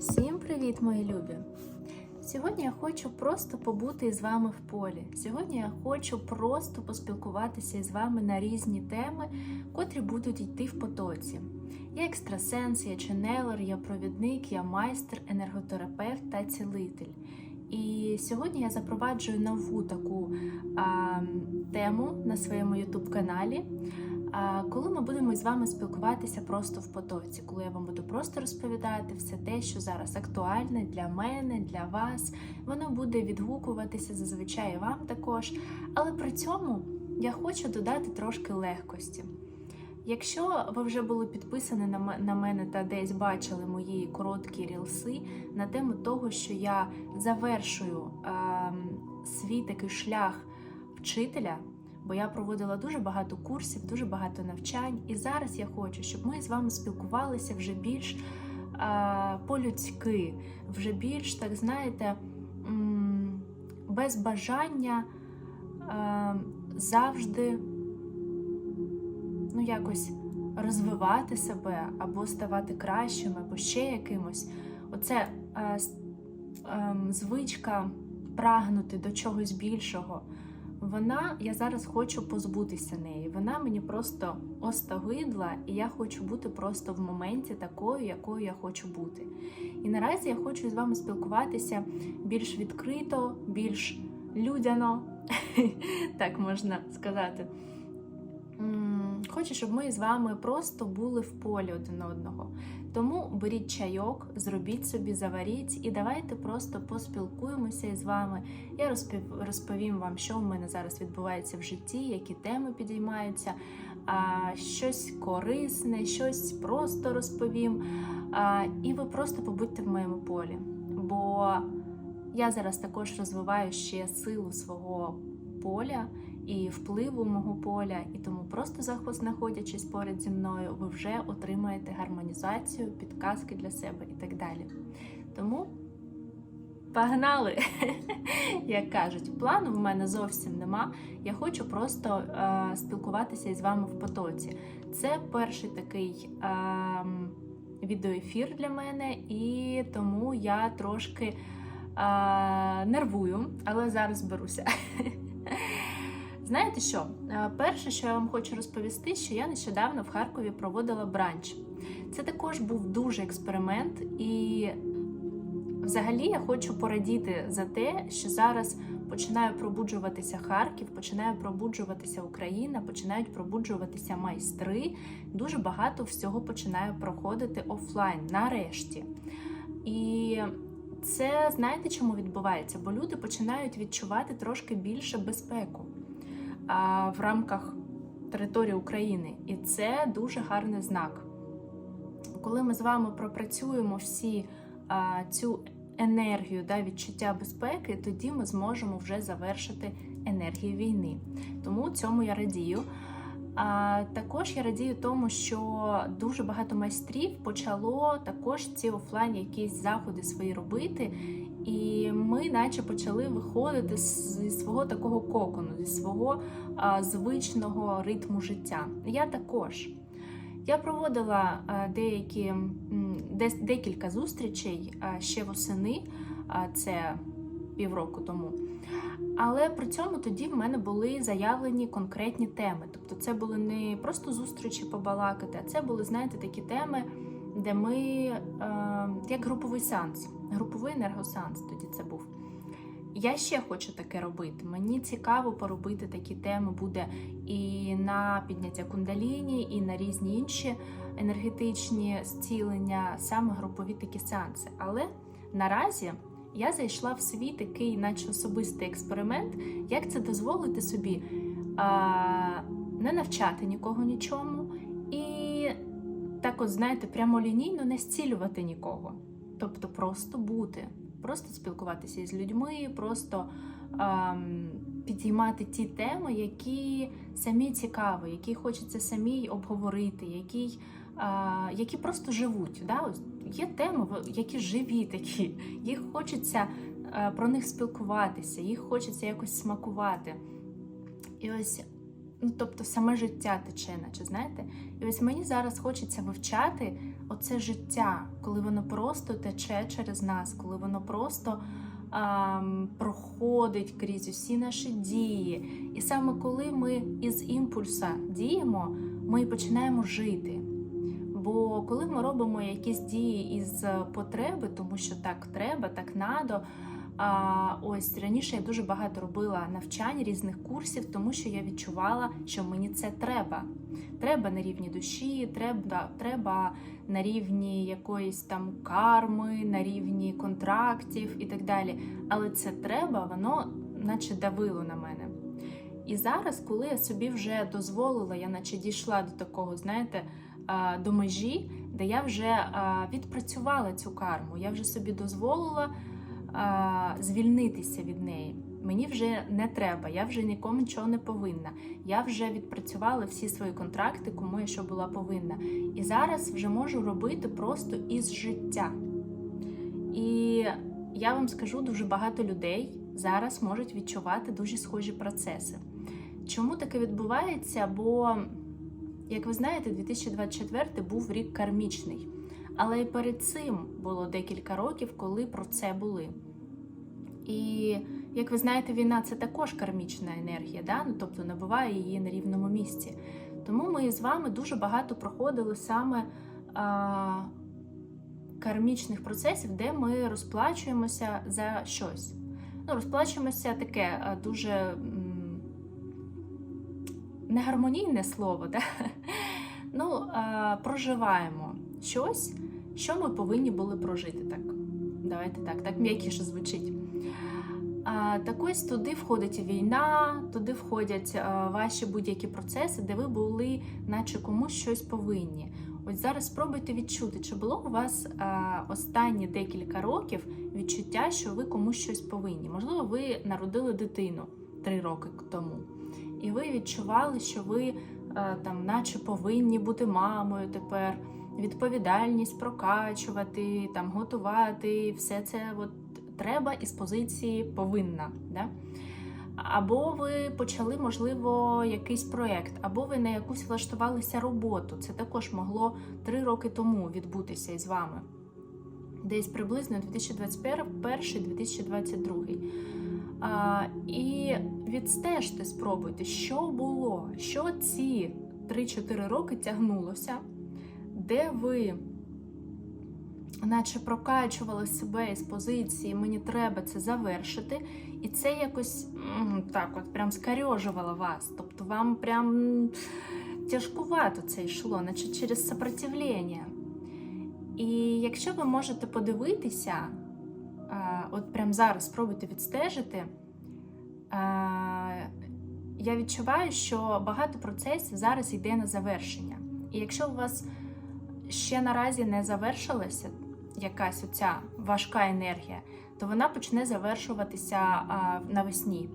Всім привіт, мої любі! Сьогодні я хочу просто побути з вами в полі. Сьогодні я хочу просто поспілкуватися із вами на різні теми, котрі будуть йти в потоці. Я екстрасенс, я ченелер, я провідник, я майстер, енерготерапевт та цілитель. І сьогодні я запроваджую нову таку а, тему на своєму youtube каналі. Коли ми будемо з вами спілкуватися просто в потоці, коли я вам буду просто розповідати все те, що зараз актуальне для мене, для вас, воно буде відгукуватися зазвичай вам також. Але при цьому я хочу додати трошки легкості. Якщо ви вже були підписані на мене та десь бачили мої короткі рілси на тему того, що я завершую ем, свій такий шлях вчителя, бо я проводила дуже багато курсів, дуже багато навчань, і зараз я хочу, щоб ми з вами спілкувалися вже більш по-людськи, вже більш, так знаєте, без бажання завжди ну, якось розвивати себе або ставати кращим, або ще якимось. Оце ем, звичка прагнути до чогось більшого. Вона, я зараз хочу позбутися неї. Вона мені просто остогидла, і я хочу бути просто в моменті такою, якою я хочу бути. І наразі я хочу з вами спілкуватися більш відкрито, більш людяно, так можна сказати. Хочу, щоб ми з вами просто були в полі один одного. Тому беріть чайок, зробіть собі, заваріть, і давайте просто поспілкуємося із вами. Я розповім вам, що в мене зараз відбувається в житті, які теми підіймаються, щось корисне, щось просто розповім. І ви просто побудьте в моєму полі. Бо я зараз також розвиваю ще силу свого поля і впливу мого поля, і тому просто знаходячись поряд зі мною, ви вже отримаєте гармонізацію, підказки для себе і так далі. Тому погнали! Як кажуть, плану в мене зовсім нема. Я хочу просто е, спілкуватися із вами в потоці. Це перший такий е, відеоефір для мене, і тому я трошки е, нервую, але зараз беруся. Знаєте що? Е, Перше, що я вам хочу розповісти, що я нещодавно в Харкові проводила бранч. Це також був дуже експеримент, і взагалі я хочу порадіти за те, що зараз починає пробуджуватися Харків, починає пробуджуватися Україна, починають пробуджуватися майстри. Дуже багато всього починає проходити офлайн нарешті. І це знаєте, чому відбувається? Бо люди починають відчувати трошки більше безпеку в рамках території України, і це дуже гарний знак. Коли ми з вами пропрацюємо всі а, цю енергію да, відчуття безпеки, тоді ми зможемо вже завершити енергію війни. Тому цьому я радію. А також я радію тому, що дуже багато майстрів почало також ці офлайн якісь заходи свої робити, і ми, наче, почали виходити зі свого такого кокону, зі свого а, звичного ритму життя. Я також. Я проводила деякі декілька зустрічей ще восени, це півроку тому. Але при цьому тоді в мене були заявлені конкретні теми. Тобто, це були не просто зустрічі побалакати, а це були, знаєте, такі теми, де ми як груповий сеанс, груповий енергосеанс тоді це був. Я ще хочу таке робити. Мені цікаво поробити такі теми буде і на підняття кундаліні, і на різні інші енергетичні зцілення, саме групові такі сеанси. Але наразі я зайшла в свій такий, наче особистий експеримент, як це дозволити собі а, не навчати нікого нічому, і так, от, знаєте, прямолінійно не зцілювати нікого. Тобто просто бути, просто спілкуватися із людьми, просто ам, підіймати ті теми, які самі цікаві, які хочеться самі обговорити, які, а, які просто живуть. Да? Є теми, які живі такі, їх хочеться е, про них спілкуватися, їх хочеться якось смакувати. І ось, ну тобто, саме життя тече, наче знаєте. І ось мені зараз хочеться вивчати оце життя, коли воно просто тече через нас, коли воно просто ам, проходить крізь усі наші дії. І саме коли ми із імпульса діємо, ми починаємо жити. Бо коли ми робимо якісь дії із потреби, тому що так треба, так надо. А ось раніше я дуже багато робила навчань різних курсів, тому що я відчувала, що мені це треба. Треба на рівні душі, треба, треба на рівні якоїсь там карми, на рівні контрактів і так далі. Але це треба, воно наче давило на мене. І зараз, коли я собі вже дозволила, я наче дійшла до такого, знаєте, до межі, де я вже відпрацювала цю карму, я вже собі дозволила звільнитися від неї. Мені вже не треба, я вже нікому нічого не повинна. Я вже відпрацювала всі свої контракти, кому я що була повинна. І зараз вже можу робити просто із життя. І я вам скажу, дуже багато людей зараз можуть відчувати дуже схожі процеси. Чому таке відбувається? Бо, як ви знаєте, 2024 був рік кармічний. Але і перед цим було декілька років, коли про це були. І як ви знаєте, війна це також кармічна енергія, да? ну, тобто набуває її на рівному місці. Тому ми з вами дуже багато проходили саме а, кармічних процесів, де ми розплачуємося за щось. Ну, розплачуємося таке дуже негармонійне слово, да? ну, а, проживаємо щось, що ми повинні були прожити так. Давайте так, так м'якіше звучить. Так ось туди входить війна, туди входять ваші будь-які процеси, де ви були, наче комусь щось повинні. Ось зараз спробуйте відчути, чи було у вас останні декілька років відчуття, що ви комусь щось повинні. Можливо, ви народили дитину три роки тому, і ви відчували, що ви там, наче повинні бути мамою тепер, відповідальність прокачувати, там готувати, все це от треба із позиції повинна. Да? Або ви почали, можливо, якийсь проєкт, або ви на якусь влаштувалися роботу. Це також могло три роки тому відбутися із вами. Десь приблизно 2021-2022. І відстежте, спробуйте, що було, що ці 3-4 роки тягнулося, де ви наче прокачували себе із позиції, мені треба це завершити, і це якось так, от прям скарьожувало вас. Тобто вам прям тяжкувато це йшло, наче через сопротивлення. І якщо ви можете подивитися, от прямо зараз спробуйте відстежити, я відчуваю, що багато процесів зараз йде на завершення. І якщо у вас ще наразі не завершилася якась оця важка енергія, то вона почне завершуватися навесні.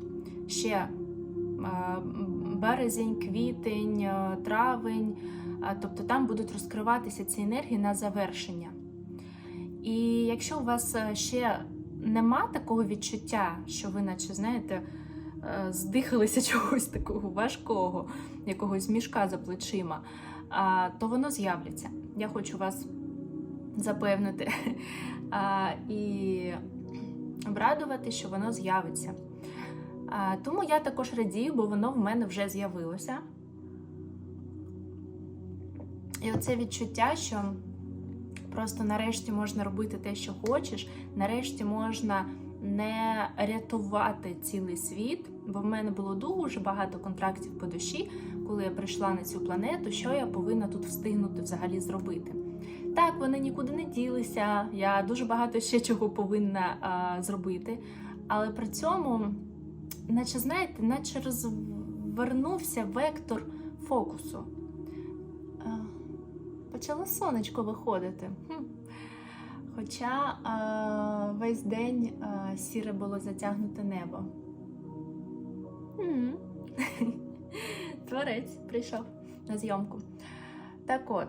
Ще березень, квітень, травень, тобто там будуть розкриватися ці енергії на завершення. І якщо у вас ще нема такого відчуття, що ви, наче, знаєте, е, здихалися чогось такого важкого, якогось мішка за плечима, то воно з'являться. Я хочу вас запевнити а, і обрадувати, що воно з'явиться. А, Тому я також радію, бо воно в мене вже з'явилося. І оце відчуття, що просто нарешті можна робити те, що хочеш, нарешті можна не рятувати цілий світ, бо в мене було дуже багато контрактів по душі, коли я прийшла на цю планету, що я повинна тут встигнути взагалі зробити. Так, вони нікуди не ділися, я дуже багато ще чого повинна а, зробити, але при цьому, наче знаєте, наче розвернувся вектор фокусу. А, почало сонечко виходити. Хм. Хоча а, весь день а, сіре було затягнуте небо. Творець прийшов на зйомку. Так от,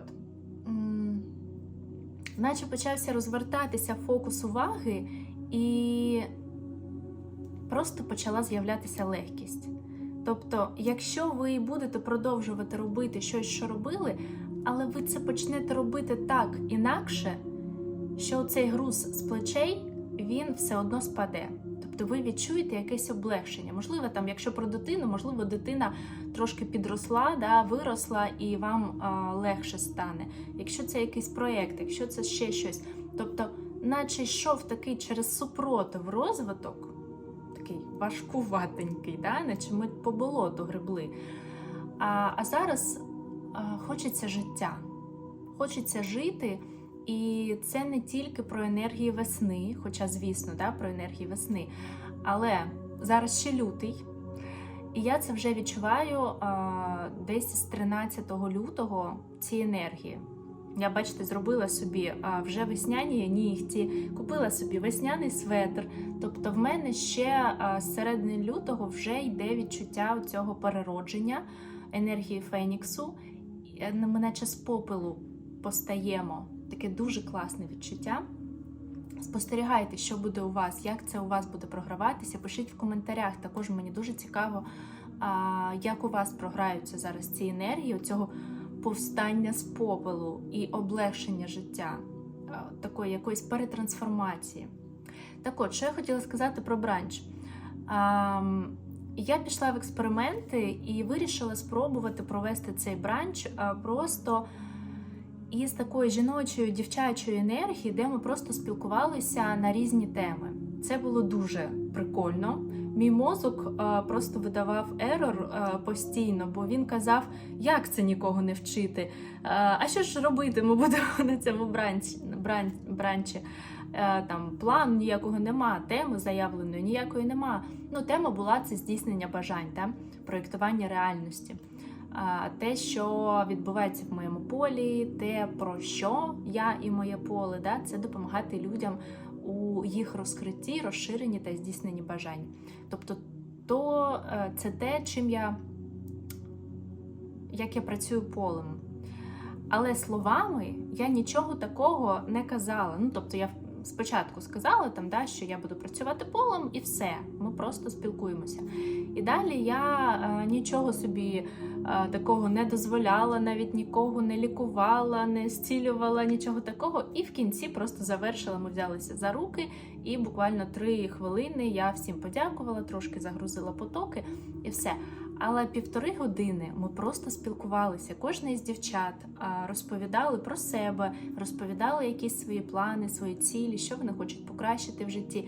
наче почався розвертатися фокус уваги, і просто почала з'являтися легкість. Тобто, якщо ви будете продовжувати робити щось, що робили, але ви це почнете робити так інакше, що цей груз з плечей він все одно спаде. Тобто ви відчуєте якесь облегшення. Можливо, там, якщо про дитину, можливо, дитина трошки підросла, да, виросла і вам а, легше стане. Якщо це якийсь проєкт, якщо це ще щось. Тобто, наче йшов такий через супротив розвиток, такий важкуватенький, да, наче ми по болоту гребли. А, а зараз а, хочеться життя, хочеться жити. І це не тільки про енергії весни, хоча, звісно, да, про енергії весни. Але зараз ще лютий, і я це вже відчуваю а, десь з 13 лютого ці енергії. Я, бачите, зробила собі а, вже весняні нігті, купила собі весняний светр. Тобто, в мене ще а, з середини лютого вже йде відчуття цього переродження енергії Феніксу. Ми наче з попелу постаємо таке дуже класне відчуття. Спостерігайте, що буде у вас, як це у вас буде програватися. Пишіть в коментарях. Також мені дуже цікаво, як у вас програються зараз ці енергії, цього повстання з попелу і облегшення життя, такої якоїсь перетрансформації. Так от, що я хотіла сказати про бранч. Я пішла в експерименти і вирішила спробувати провести цей бранч просто із такої жіночої дівчачої енергії, де ми просто спілкувалися на різні теми. Це було дуже прикольно. Мій мозок а, просто видавав ерор а, постійно, бо він казав, як це нікого не вчити. А, а що ж робити? Ми будемо на цьому бранчі. Бран, бранчі. Там плану ніякого нема, теми заявленої ніякої нема. Ну, тема була це здійснення бажань, та? проєктування реальності те, що відбувається в моєму полі, те, про що я і моє поле, да, це допомагати людям у їх розкритті, розширенні та здійсненні бажань. Тобто, то е, це те, чим я як я працюю полем. Але словами я нічого такого не казала. Ну, тобто, я спочатку сказала, там, да, що я буду працювати полем, і все. Ми просто спілкуємося. І далі я е, нічого собі е, такого не дозволяла, навіть нікого не лікувала, не зцілювала, нічого такого. І в кінці просто завершила. Ми взялися за руки, і буквально три хвилини я всім подякувала, трошки загрузила потоки і все. Але півтори години ми просто спілкувалися. Кожна із дівчат розповідали про себе, розповідали якісь свої плани, свої цілі, що вони хочуть покращити в житті.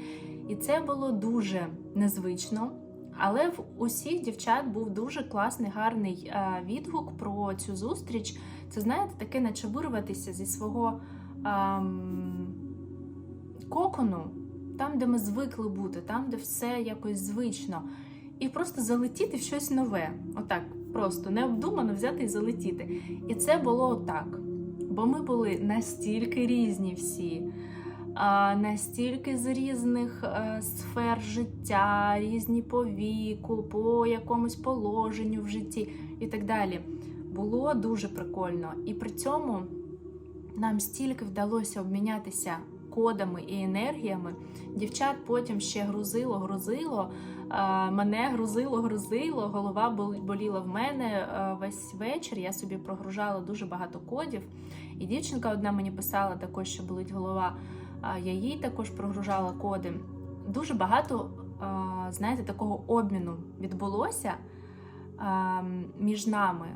І це було дуже незвично. Але в усіх дівчат був дуже класний, гарний відгук про цю зустріч. Це знаєте, таке, наче вирватися зі свого ем, кокону, там, де ми звикли бути, там, де все якось звично і просто залетіти в щось нове. Отак, просто необдумано взяти і залетіти. І це було так. Бо ми були настільки різні всі, настільки з різних е, сфер життя, різні по віку, по якомусь положенню в житті і так далі. Було дуже прикольно. І при цьому нам стільки вдалося обмінятися кодами і енергіями. Дівчат потім ще грузило, грузило. Мене грузило, грузило, голова боліла в мене весь вечір. Я собі прогружала дуже багато кодів. І дівчинка одна мені писала також, що болить голова. Я їй також прогружала коди. Дуже багато, знаєте, такого обміну відбулося між нами.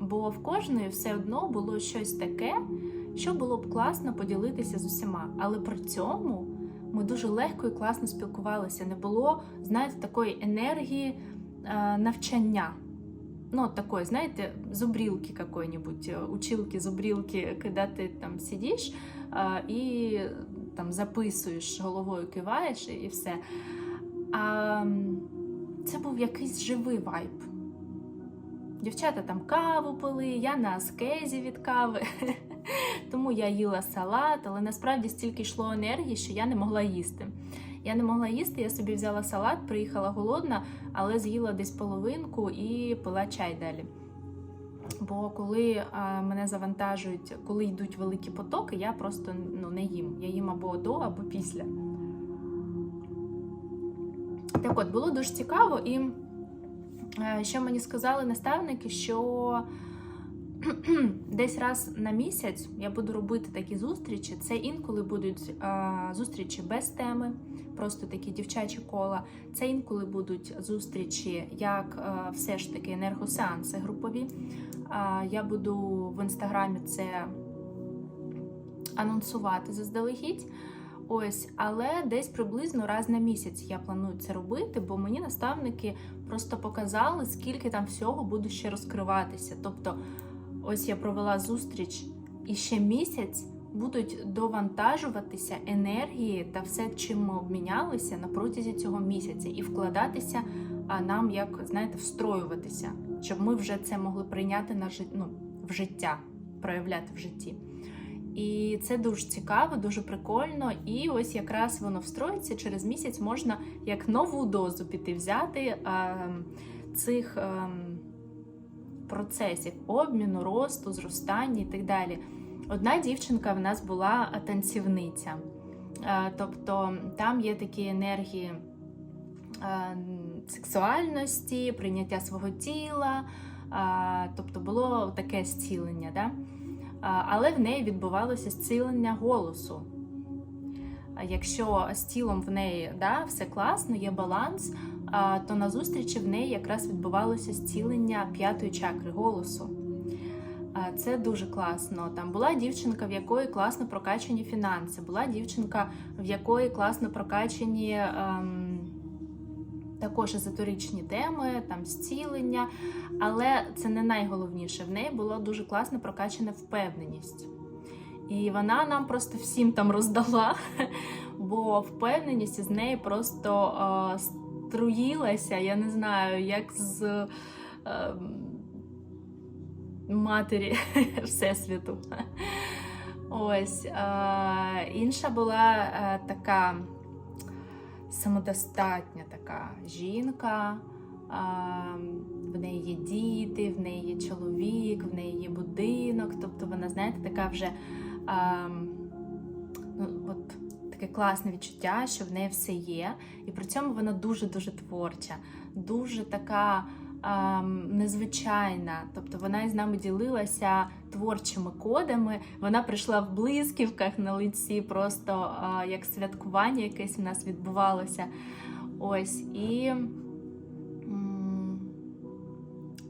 Бо в кожної все одно було щось таке, що було б класно поділитися з усіма. Але при цьому ми дуже легко і класно спілкувалися. Не було, знаєте, такої енергії е, навчання. Ну, такої, знаєте, зубрілки какой-нибудь, училки, зубрілки, коли ти там сидиш е, і там записуєш, головою киваєш і все. А це був якийсь живий вайб. Дівчата там каву пили, я на аскезі від кави. Тому я їла салат, але насправді стільки йшло енергії, що я не могла їсти. Я не могла їсти, я собі взяла салат, приїхала голодна, але з'їла десь половинку і пила чай далі. Бо коли а, мене завантажують, коли йдуть великі потоки, я просто ну, не їм. Я їм або до, або після. Так от, було дуже цікаво, і е, що мені сказали наставники, що десь раз на місяць я буду робити такі зустрічі. Це інколи будуть зустрічі без теми, просто такі дівчачі кола. Це інколи будуть зустрічі, як а, все ж таки енергосеанси групові. Я буду в інстаграмі це анонсувати заздалегідь. Ось, але десь приблизно раз на місяць я планую це робити, бо мені наставники просто показали, скільки там всього буде ще розкриватися. Тобто, ось я провела зустріч, і ще місяць будуть довантажуватися енергії та все, чим ми обмінялися на протязі цього місяця, і вкладатися а нам, як знаєте, встроюватися, щоб ми вже це могли прийняти на жит... ну, в життя, проявляти в житті. І це дуже цікаво, дуже прикольно. І ось якраз воно встроїться через місяць можна як нову дозу піти взяти е, цих е, процесів обміну, росту, зростання і так далі. Одна дівчинка в нас була танцівниця, е, тобто там є такі енергії е, сексуальності, прийняття свого тіла, е, тобто було таке зцілення. Да? але в неї відбувалося зцілення голосу. Якщо з тілом в неї да, все класно, є баланс, то на зустрічі в неї якраз відбувалося зцілення п'ятої чакри голосу. Це дуже класно. Там була дівчинка, в якої класно прокачані фінанси, була дівчинка, в якої класно прокачані ем, також езотеричні теми, там зцілення. Але це не найголовніше. В неї була дуже класна прокачана впевненість. І вона нам просто всім там роздала, бо впевненість з неї просто е, струїлася, я не знаю, як з е, матері Всесвіту. Ось. Е, інша була е, така самодостатня така жінка. В неї є діти, в неї є чоловік, в неї є будинок. Тобто вона, знаєте, така вже ну, от, таке класне відчуття, що в неї все є. І при цьому вона дуже-дуже творча, дуже така незвичайна. Тобто вона із нами ділилася творчими кодами. Вона прийшла в блисківках на лиці, просто як святкування якесь у нас відбувалося. Ось і.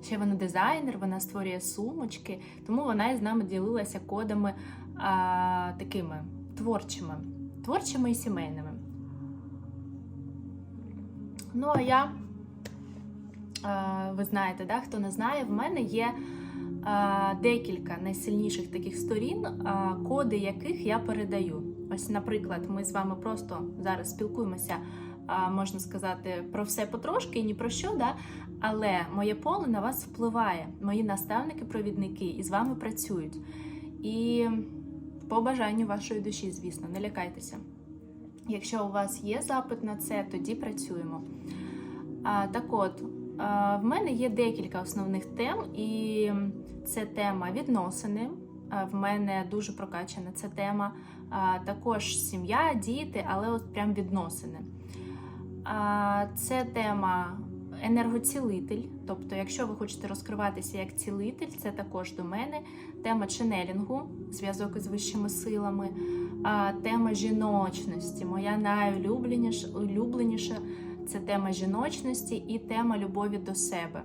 Ще вона дизайнер, вона створює сумочки, тому вона із нами ділилася кодами а, такими творчими, творчими і сімейними. Ну, а я ви знаєте, да, хто не знає, в мене є декілька найсильніших таких сторін, коди яких я передаю. Ось, наприклад, ми з вами просто зараз спілкуємося, можна сказати, про все потрошки, і ні про що, да? але моє поле на вас впливає. Мої наставники-провідники і з вами працюють. І по бажанню вашої душі, звісно, не лякайтеся. Якщо у вас є запит на це, тоді працюємо. А, Так от, в мене є декілька основних тем, і це тема відносини. В мене дуже прокачана ця тема. Також сім'я, діти, але от прям відносини. Це тема енергоцілитель. Тобто, якщо ви хочете розкриватися як цілитель, це також до мене. Тема ченелінгу, зв'язок із вищими силами, тема жіночності, моя найулюбленіша це тема жіночності і тема любові до себе.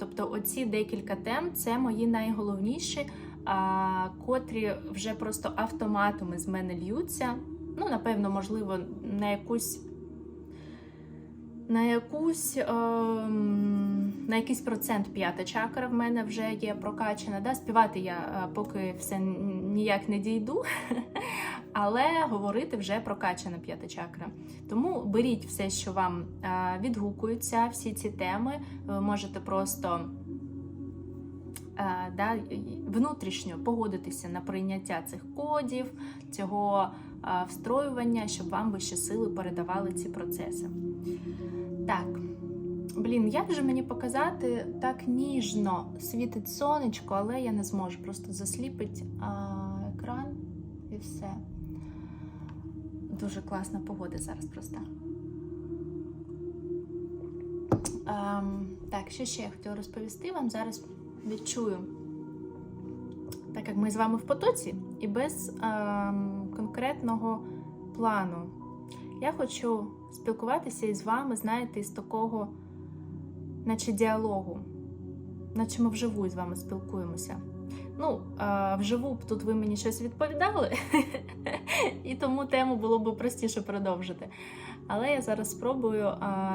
Тобто, оці декілька тем це мої найголовніші, котрі вже просто автоматами з мене льються. Ну, напевно, можливо, на якусь. На якусь е, на якийсь процент п'ята чакра в мене вже є прокачана. Да? Співати я е, поки все ніяк не дійду, але говорити вже прокачана п'ята чакра. Тому беріть все, що вам відгукується, всі ці теми. Ви можете просто да, внутрішньо погодитися на прийняття цих кодів, цього встроювання, щоб вам вищі сили передавали ці процеси. Так. Блін, як же мені показати так ніжно світить сонечко, але я не зможу. Просто засліпить а, екран і все. Дуже класна погода зараз просто. Ем, так, що ще я хотіла розповісти вам. Зараз відчую так як ми з вами в потоці і без ем, конкретного плану. Я хочу спілкуватися із вами, знаєте, із такого, наче діалогу, наче ми вживу з вами спілкуємося. Ну, вживу б тут ви мені щось відповідали, і тому тему було б простіше продовжити. Але я зараз спробую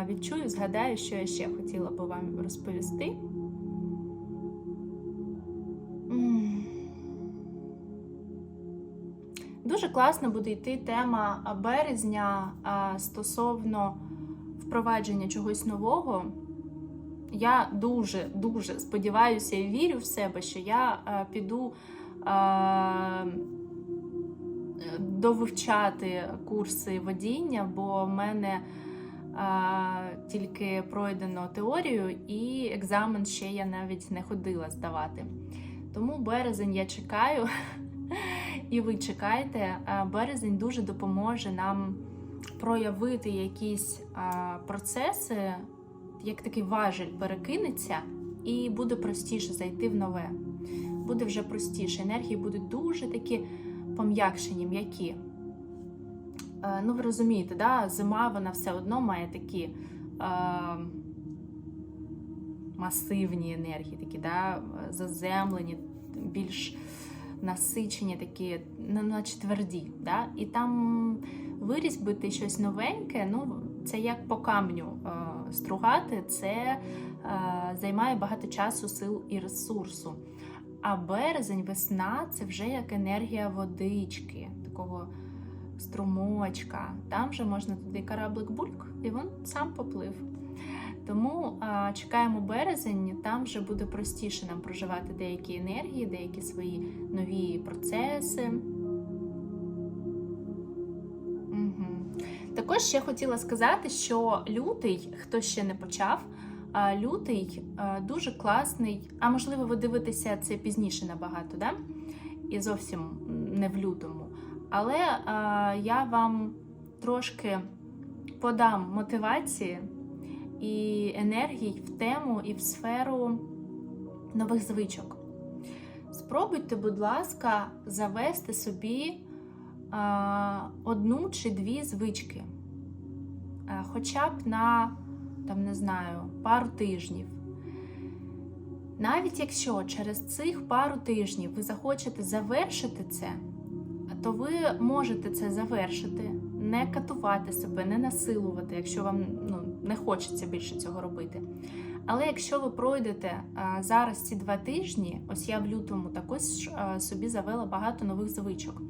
відчую, згадаю, що я ще хотіла би вам розповісти. Класно буде йти тема березня стосовно впровадження чогось нового. Я дуже дуже сподіваюся і вірю в себе, що я піду довивчати курси водіння, бо в мене тільки пройдено теорію, і екзамен ще я навіть не ходила здавати. Тому березень я чекаю, і ви чекайте. А Березень дуже допоможе нам проявити якісь процеси, як такий важель перекинеться, і буде простіше зайти в нове. Буде вже простіше. Енергії будуть дуже такі пом'якшені, м'які. Е, Ну, ви розумієте, да? зима вона все одно має такі е, масивні енергії, такі, да? заземлені, більш насичені, такі, ну, наче тверді. Да? І там вирізбити щось новеньке, ну, це як по камню е, стругати, це е, займає багато часу, сил і ресурсу. А березень, весна це вже як енергія водички, такого струмочка. Там вже можна туди кораблик бульк, і він сам поплив. Тому а, чекаємо березень, там вже буде простіше нам проживати деякі енергії, деякі свої нові процеси. Угу. Також ще хотіла сказати, що лютий, хто ще не почав, лютий дуже класний, а можливо, ви дивитеся це пізніше набагато, да? і зовсім не в лютому. Але а, я вам трошки подам мотивації і енергій в тему і в сферу нових звичок. Спробуйте, будь ласка, завести собі а, одну чи дві звички, а, хоча б на, там, не знаю, пару тижнів. Навіть якщо через цих пару тижнів ви захочете завершити це, то ви можете це завершити, не катувати себе, не насилувати, якщо вам ну, не хочеться більше цього робити. Але якщо ви пройдете зараз ці два тижні, ось я в лютому також собі завела багато нових звичок.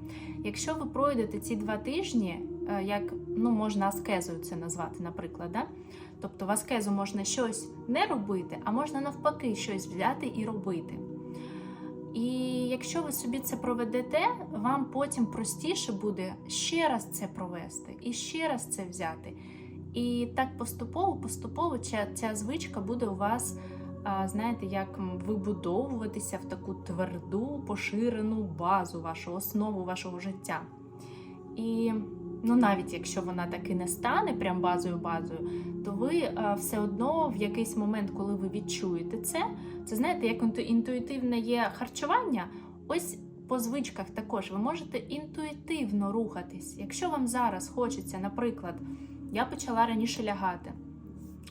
Якщо ви пройдете ці два тижні, як ну, можна аскезою це назвати, наприклад, да? тобто в аскезу можна щось не робити, а можна навпаки щось взяти і робити. І якщо ви собі це проведете, вам потім простіше буде ще раз це провести і ще раз це взяти. І так поступово, поступово ця, ця звичка буде у вас, знаєте, як вибудовуватися в таку тверду, поширену базу, вашу основу вашого життя. І ну, навіть якщо вона таки не стане прям базою базою, то ви все одно в якийсь момент, коли ви відчуєте це, це знаєте, як інтуїтивне є харчування, ось по звичках також ви можете інтуїтивно рухатись. Якщо вам зараз хочеться, наприклад, я почала раніше лягати,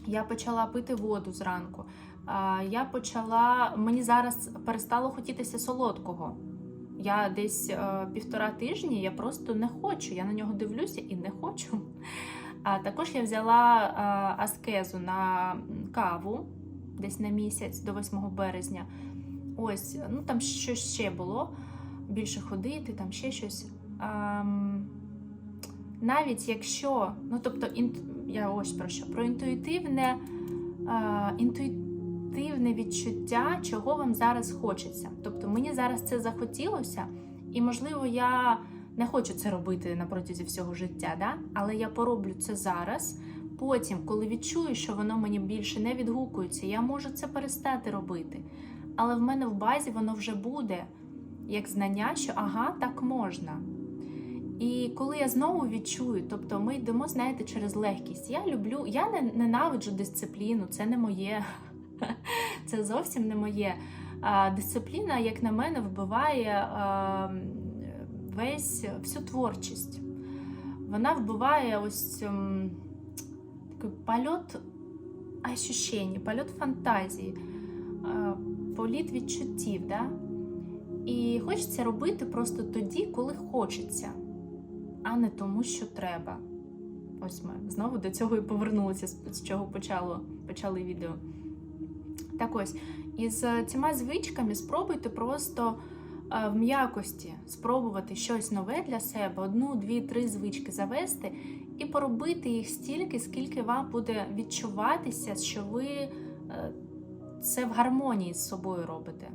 я почала пити воду зранку, я почала, мені зараз перестало хотітися солодкого. Я десь е, півтора тижні, я просто не хочу. Я на нього дивлюся і не хочу. А також я взяла е, аскезу на каву десь на місяць до 8 березня. Ось, ну там щось ще було. Більше ходити, там ще щось. Навіть якщо, ну тобто, інт, я ось про що, про інтуїтивне, е, інтуїтивне відчуття, чого вам зараз хочеться. Тобто мені зараз це захотілося, і, можливо, я не хочу це робити на протязі всього життя, да? але я пороблю це зараз. Потім, коли відчую, що воно мені більше не відгукується, я можу це перестати робити. Але в мене в базі воно вже буде як знання, що ага, так можна. І коли я знову відчую, тобто ми йдемо, знаєте, через легкість. Я люблю, я не ненавиджу дисципліну, це не моє, це зовсім не моє. Дисципліна, як на мене, вбиває весь всю творчість. Вона вбиває ось ем, такий польот ощущень, польот фантазії, політ відчуттів. Да? І хочеться робити просто тоді, коли хочеться, а не тому, що треба. Ось ми знову до цього і повернулися, з чого почало, почали відео. Так ось, із цими звичками спробуйте просто е, в м'якості спробувати щось нове для себе, одну, дві, три звички завести і поробити їх стільки, скільки вам буде відчуватися, що ви е, це в гармонії з собою робите.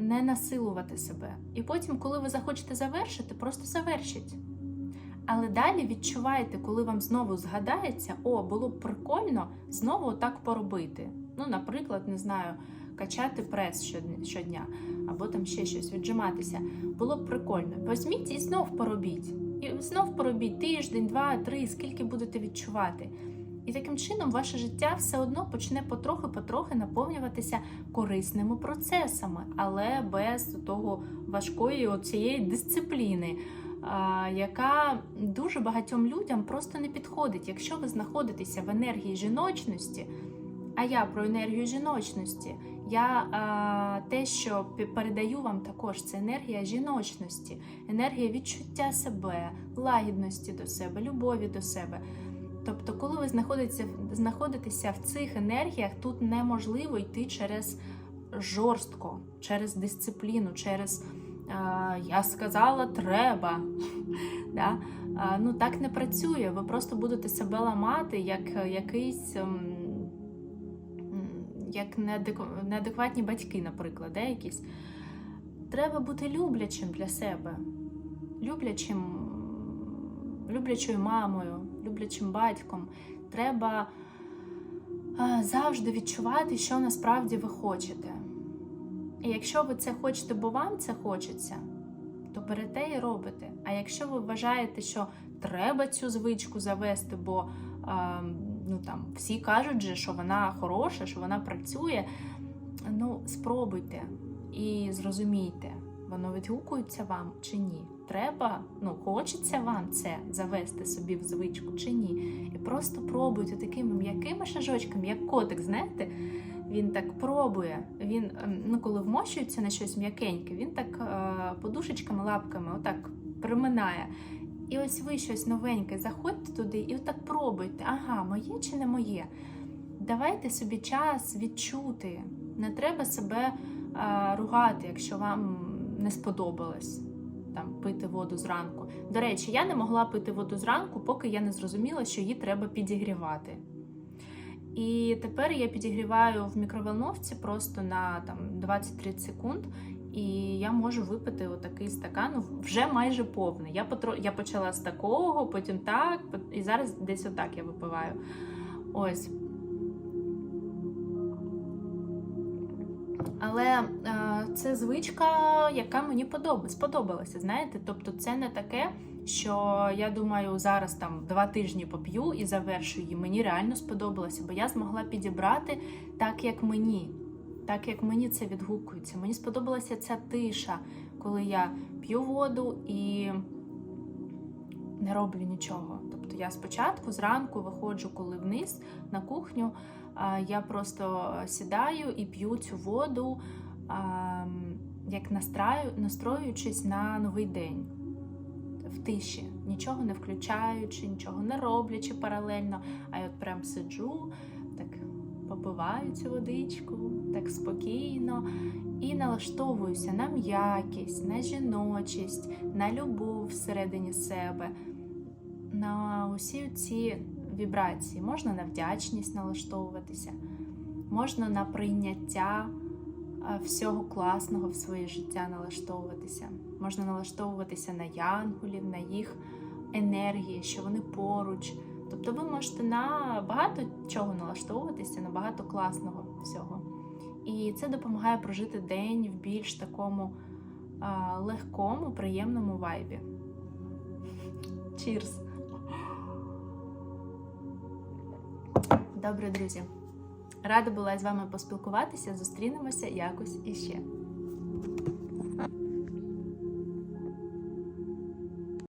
Не насилувати себе. І потім, коли ви захочете завершити, просто завершіть. Але далі відчувайте, коли вам знову згадається, о, було б прикольно знову так поробити. Ну, наприклад, не знаю, качати прес щодня, або там ще щось, віджиматися. Було б прикольно. Візьміть і знов поробіть. І знов поробіть тиждень, два, три, скільки будете відчувати. І таким чином ваше життя все одно почне потрохи-потрохи наповнюватися корисними процесами, але без того важкої оцієї дисципліни, яка дуже багатьом людям просто не підходить. Якщо ви знаходитеся в енергії жіночності, а я про енергію жіночності, я те, що передаю вам також, це енергія жіночності, енергія відчуття себе, лагідності до себе, любові до себе. Тобто, коли ви знаходитеся, знаходитеся в цих енергіях, тут неможливо йти через жорстко, через дисципліну, через я сказала, треба. да? ну так не працює. Ви просто будете себе ламати як якийсь. ем, Як неадекватні батьки, наприклад, да, якісь. Треба бути люблячим для себе, люблячим, люблячою мамою, люблячим батьком. Треба завжди відчувати, що насправді ви хочете. І якщо ви це хочете, бо вам це хочеться, то берете і робите. А якщо ви вважаєте, що треба цю звичку завести, бо а, ну, там, всі кажуть, же, що вона хороша, що вона працює, ну спробуйте і зрозумійте, воно відгукується вам чи ні. Треба, ну хочеться вам це завести собі в звичку чи ні. І просто пробуйте такими м'якими шажочками, як котик, знаєте. Він так пробує. Він, ем, ну, коли вмощується на щось м'якеньке, він так е, подушечками, лапками отак приминає. І ось ви щось новеньке, заходьте туди і отак пробуйте. Ага, моє чи не моє. Давайте собі час відчути. Не треба себе е, ругати, якщо вам не сподобалось там пити воду зранку. До речі, я не могла пити воду зранку, поки я не зрозуміла, що її треба підігрівати. І тепер я підігріваю в мікроволновці просто на там 20-30 секунд, і я можу випити отакий стакан, ну, вже майже повний. Я потро... я почала з такого, потім так, і зараз десь отак я випиваю. Ось. Але е, це звичка, яка мені подоб... сподобалася. Знаєте, тобто це не таке, що я думаю, зараз там два тижні поп'ю і завершу її. Мені реально сподобалося, бо я змогла підібрати так, як мені, так як мені це відгукується. Мені сподобалася ця тиша, коли я п'ю воду і не роблю нічого. Тобто я спочатку зранку виходжу, коли вниз на кухню. Я просто сідаю і п'ю цю воду, як настраю, настроюючись на новий день. В тиші, нічого не включаючи, нічого не роблячи паралельно. А я от прям сиджу, так попиваю цю водичку, так спокійно. І налаштовуюся на м'якість, на жіночість, на любов всередині себе, на усі ці вібрації. Можна на вдячність налаштовуватися, можна на прийняття всього класного в своє життя налаштовуватися. Можна налаштовуватися на янголів, на їх енергії, що вони поруч. Тобто ви можете на багато чого налаштовуватися, на багато класного всього. І це допомагає прожити день в більш такому легкому, приємному вайбі. Cheers! Добре, друзі. Рада була з вами поспілкуватися. Зустрінемося якось іще.